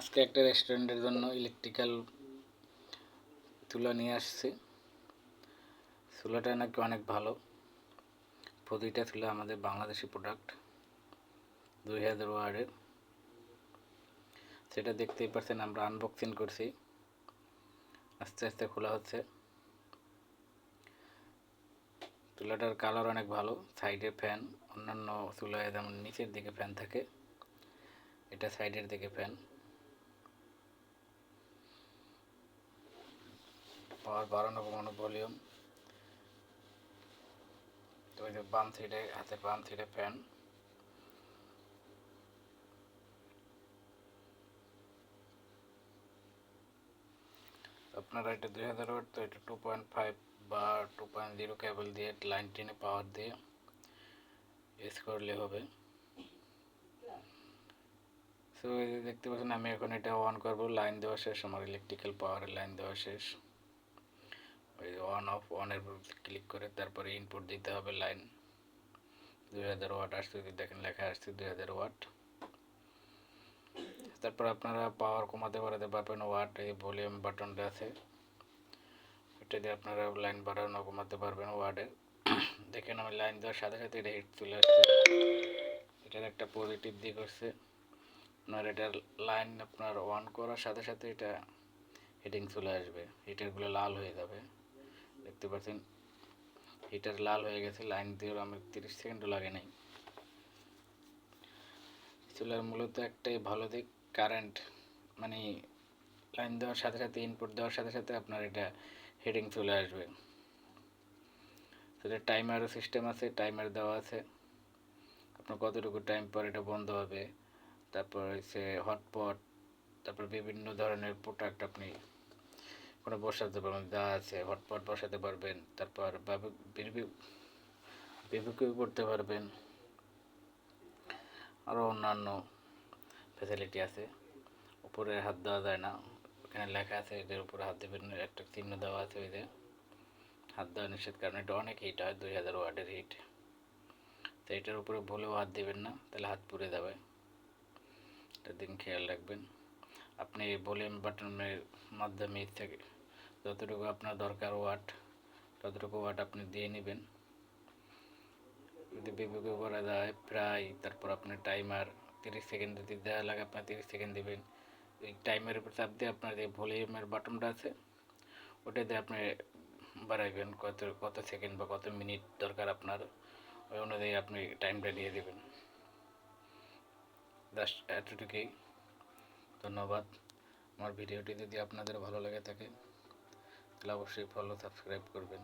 আজকে একটা রেস্টুরেন্টের জন্য ইলেকট্রিক্যাল চুলা নিয়ে আসছি। চুলাটা নাকি অনেক ভালো। প্রতিটা চুলা আমাদের বাংলাদেশি প্রোডাক্ট দুই হাজার ওয়ার্ডের। সেটা দেখতেই পারছেন আমরা আনবক্সিং করছি। আস্তে আস্তে খোলা হচ্ছে। চুলাটার কালার অনেক ভালো সাইডে ফ্যান অন্যান্য চুলায় যেমন নিচের দিকে ফ্যান থাকে, এটা সাইডের দিকে ফ্যান পাওয়ার বাড়ানো কমানো ভলিউম বাম সাইডে হাতে বাম সাইডে ফ্যান আপনারা এটা দুই হাজার ওয়াট, তো এটা টু পয়েন্ট ফাইভ বা টু পয়েন্ট জিরো কেবল দিয়ে লাইন টেনে পাওয়ার দিয়ে ইউজ করলে হবে। সো দেখতে পাচ্ছেন, আমি এখন এটা অন করব লাইন দেওয়া শেষ, আমার ইলেকট্রিক্যাল পাওয়ারের লাইন দেওয়া শেষ। ওই অন অফ অনের ক্লিক করে তারপরে ইনপুট দিতে হবে লাইন দুই হাজার ওয়াট আসছে, যদি দেখেন লেখা আসছে দুই হাজার ওয়াট তারপর আপনারা পাওয়ার কমাতে বাড়াতে পারবেন ওয়াট এই ভলিউম বাটনটা আছে। এটা দিয়ে আপনারা লাইন বাড়ানো, কমাতে পারবেন ওয়ার্ডে দেখেন আমি লাইন দেওয়ার সাথে সাথে এটা হিট চলে আসছে। এটার একটা পজিটিভ দিক হচ্ছে। আপনার এটার লাইন আপনার অন করার সাথে সাথে এটা হিটিং চলে আসবে। হিটারগুলো লাল হয়ে যাবে। দেখতে পাচ্ছেন হিটার লাল হয়ে গেছে লাইন দিয়ে আমি তিরিশ সেকেন্ডও লাগে নাই। চুলার মূলত একটাই ভালো দিক কারেন্ট মানে লাইন দেওয়ার সাথে সাথে ইনপুট দেওয়ার সাথে সাথে আপনার এটা হেডিং চলে আসবে। সেটা টাইমারও সিস্টেম আছে টাইমার দেওয়া আছে। আপনার কতটুকু টাইম পর এটা বন্ধ হবে, তারপর হচ্ছে হটপট তারপর বিভিন্ন ধরনের প্রোডাক্ট আপনি কোনো বসাতে পারবেন, যা আছে, হটপট বসাতে পারবেন, তারপর বিবিকিউ করতে পারবেন। আরও অন্যান্য ফ্যাসিলিটি আছে। উপরে হাত দেওয়া যায় না ওখানে লেখা আছে, এদের উপরে হাত দেবেন, একটা চিহ্ন দেওয়া আছে ওই যে। হাত দেওয়া নিষেধ কারণ এটা অনেক হিট হয়, দুই হাজার ওয়ার্ডের হিট তো এটার উপরে ভুলেও হাত দেবেন না, তাহলে হাত পুড়ে যাবে। এটার দিন খেয়াল রাখবেন। আপনি ভলিউম বাটনের মাধ্যমে থেকে যতটুকু আপনার দরকার ওয়াট, ততটুকু ওয়াট আপনি দিয়ে নেবেন। যদি বিবেকে করা যায় প্রায়, তারপর আপনার টাইমার তিরিশ সেকেন্ড যদি দেওয়া লাগে আপনার তিরিশ সেকেন্ড দেবেন। ওই টাইমের উপর চাপ দিয়ে আপনার যে ভলিউমের বাটনটা আছে, ওটা দিয়ে আপনি বাড়াইবেন কত কত সেকেন্ড বা কত মিনিট দরকার আপনার, ওই অনুযায়ী আপনি টাইমটা দিয়ে দেবেন। জাস্ট এতটুকুই। ধন্যবাদ। আমার ভিডিওটি যদি আপনাদের ভালো লেগে থাকে অবশ্যই ফলো সাবস্ক্রাইব করবেন।